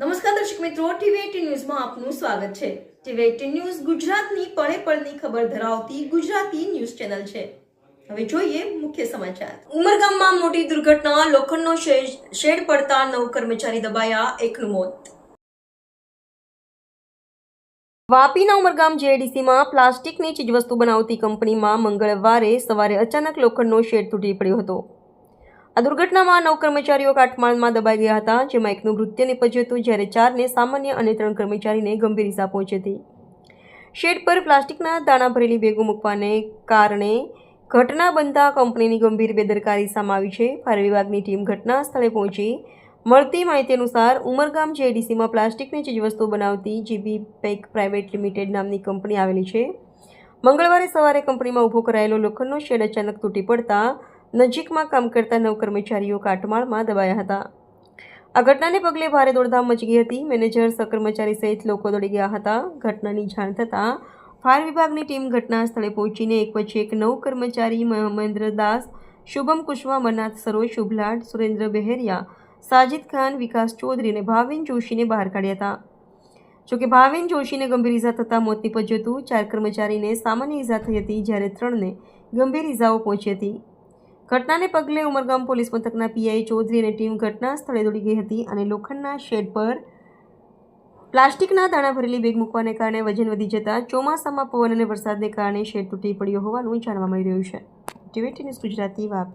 નમસ્કાર દર્શક મિત્રો ટીવી ન્યૂઝમાં આપનું સ્વાગત છે. ટીવી એટીન ન્યૂઝ ગુજરાતની પળે પળની ખબર ધરાવતી ગુજરાતી ન્યૂઝ ચેનલ છે. હવે જોઈએ મુખ્ય સમાચાર. ઉમરગામમાં મોટી દુર્ઘટના, લોખંડનો શેડ પડતા નવ કર્મચારી દબાયા, એકનું મોત. વાપીના ઉમરગામ જેડીસીમાં પ્લાસ્ટિકની ચીજવસ્તુ બનાવતી કંપનીમાં મંગળવારે સવારે અચાનક લોખંડનો શેડ તૂટી પડ્યો હતો. આ દુર્ઘટનામાં નવ કર્મચારીઓ કાટમાળમાં દબાઈ ગયા હતા, જેમાં એકનું મૃત્યુ નિપજ્યું હતું, જ્યારે ચારને સામાન્ય અને ત્રણ કર્મચારીને ગંભીર ઇજા પહોંચી હતી. શેડ પર પ્લાસ્ટિકના દાણા ભરેલી બેગો મૂકવાને કારણે ઘટના બનતા કંપનીની ગંભીર બેદરકારી સામે આવી છે. ફાયર વિભાગની ટીમ ઘટના સ્થળે પહોંચી, મળતી માહિતી અનુસાર ઉમરગામ જેડીસીમાં પ્લાસ્ટિકની ચીજવસ્તુઓ બનાવતી જીબી પેક પ્રાઇવેટ લિમિટેડ નામની કંપની આવેલી છે. મંગળવારે સવારે કંપનીમાં ઊભો કરાયેલો લોખંડનો શેડ અચાનક તૂટી પડતા નજીકમાં કામ કરતા નવ કર્મચારીઓ કાટમાળમાં દબાયા હતા. આ ઘટનાને પગલે ભારે દોડધામ મચી ગઈ હતી. મેનેજર, સહકર્મચારી સહિત લોકો દોડી ગયા હતા. ઘટનાની જાણ થતાં ફાયર વિભાગની ટીમ ઘટના સ્થળે પહોંચીને એક પછી એક નવ કર્મચારી મહેન્દ્ર દાસ, શુભમ કુશવા મનાથ સરોજ શુભલાટ સુરેન્દ્ર બહેરિયા, સાજિદ ખાન, વિકાસ ચૌધરી અને ભાવિન જોશીને બહાર કાઢ્યા હતા. જોકે ભાવિન જોશીને ગંભીર ઇજા થતાં મોત નીપજ્યું હતું. ચાર કર્મચારીને સામાન્ય ઇજા થઈ હતી જ્યારે ત્રણને ગંભીર ઇજાઓ પહોંચી હતી. ઘટનાને પગલે ઉમરગામ પોલીસ મથકના પીઆઈ ચૌધરી અને ટીમ ઘટના સ્થળે દોડી ગઈ હતી અને લોખંડના શેડ પર પ્લાસ્ટિકના દાણા ભરેલી બેગ મૂકવાને કારણે વજન વધી જતાં ચોમાસામાં પવન અને વરસાદને કારણે શેડ તૂટી પડ્યો હોવાનું જાણવા મળી રહ્યું છે. TV news Gujarati Vapi.